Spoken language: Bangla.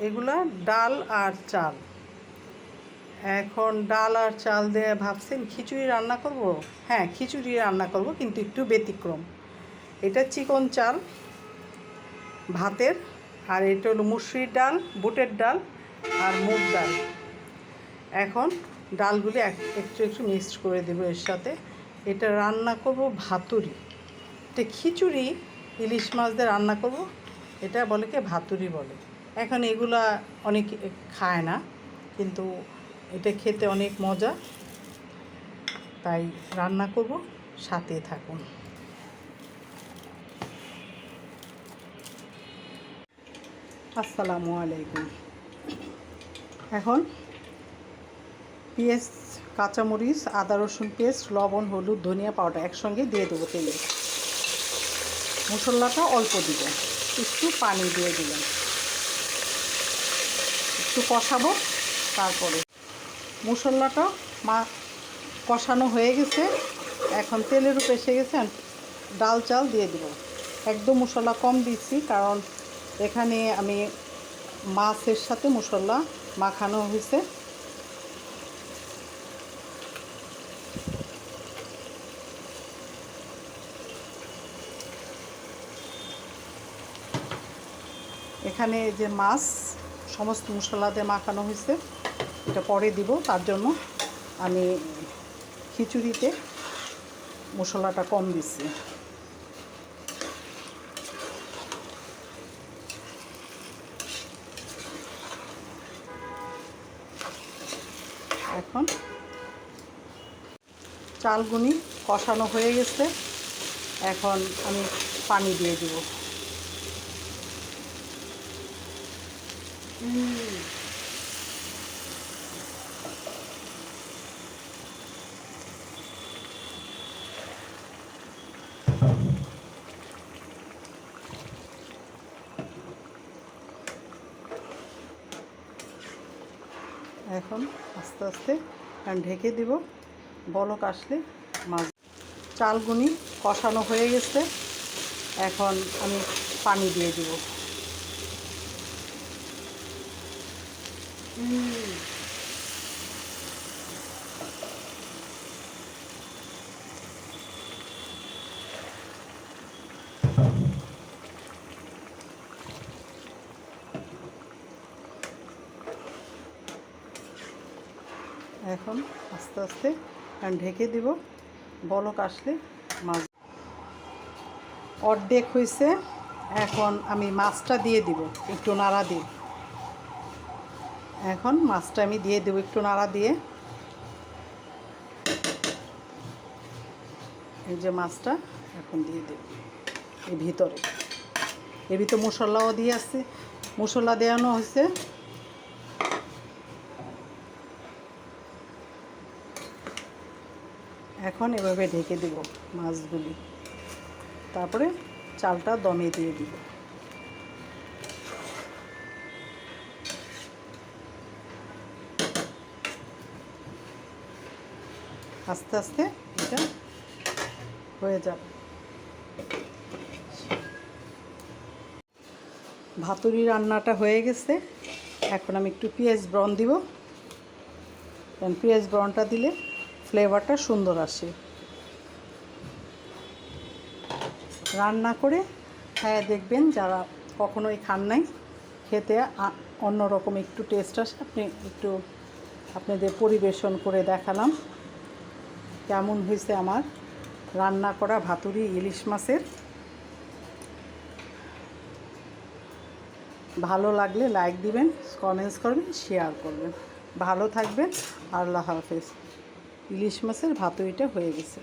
এগুলা ডাল আর চাল। এখন ডাল আর চাল দিয়ে ভাবছেন, খিচুড়ি রান্না করব? হ্যাঁ খিচুড়ি রান্না করব, কিন্তু একটু ব্যতিক্রম। এটা চিকন চাল, ভাতের, আর এটা হলো মুসুরির ডাল, বুটের ডাল, আর মুগ ডাল। এখন ডালগুলি এক- একটু একটু মিক্সড করে দেবো এর সাথে। এটা রান্না করব ভাতুরি। এটা খিচুড়ি, ইলিশ মাছ দিয়ে রান্না করব। এটা বলে কি ভাতুরি বলে? এখন এগুলা অনেক খায় না, কিন্তু এটা খেতে অনেক মজা। তাই রান্না করব, সাথে থাকুন। আসসালামু আলাইকুম। এখন পেঁয়াজ, কাঁচামরিচ, আদা, রসুন পেস্ট, লবণ, হলুদ, ধনিয়া পাউডার একসঙ্গে দিয়ে দেবো তেলে। মশলাটা অল্প দিব, একটু পানি দিয়ে দিলাম। একটু কষাবো, তারপরে মশলাটা মা কষানো হয়ে গেছে। এখন তেলের উপর এসে গেছে আর ডাল চাল দিয়ে দিব। একদম মশলা কম দিচ্ছি, কারণ এখানে আমি মাছের সাথে মশলা মাখানো হয়েছে। এখানে যে মাছ সমস্ত মশলা দিয়ে মাখানো হয়েছে। এটা পরে দিব, তার জন্য আমি খিচুড়িতে মশলাটা কম দিচ্ছি। এখন চালগুনি কষানো হয়ে গেছে। এখন আমি পানি দিয়ে দিব। এখন আস্তে আস্তে ঢেকে দিব। বলক আসলে মাছ চালগুনি কষানো হয়ে গেছে। এখন আমি পানি দিয়ে দিব। এখন আস্তে আস্তে ঢেকে দিব। বলক আসলে মাছ অর্ধেক হয়েছে। এখন আমি মাছটা দিয়ে দিব। একটু নাড়া দিয়ে। এখন মাছটা আমি দিয়ে দেবো একটু নাড়া দিয়ে। এই যে মাছটা এখন দিয়ে দেব এই ভিতরে। এর ভিতরে মশলাও দিয়ে আছে। মশলা দেওয়ানো হয়েছে। এখন এভাবে ঢেকে দেব মাছগুলি। তারপরে চালটা দমে দিয়ে দিব। আস্তে আস্তে এটা হয়ে যাবে। ভাতুরি রান্নাটা হয়ে গেছে। এখন আমি একটু পেঁয়াজ ব্রন দিব। কারণ পেঁয়াজ ব্রনটা দিলে ফ্লেভারটা সুন্দর আসে। রান্না করে হ্যাঁ দেখবেন যারা কখনোই খান নাই, খেতে অন্যরকম একটু টেস্ট আসে। আপনি একটু আপনাদের পরিবেশন করে দেখালাম। কেমন হয়েছে আমার রান্না করা ভাতুরি ইলিশ মাছের? ভালো লাগলে লাইক দিবেন কমেন্টস করবেন শেয়ার করবেন। ভালো থাকবেন, আল্লাহ হাফেজ। ইলিশ মাছের ভাতুরিটা হয়ে গেছে।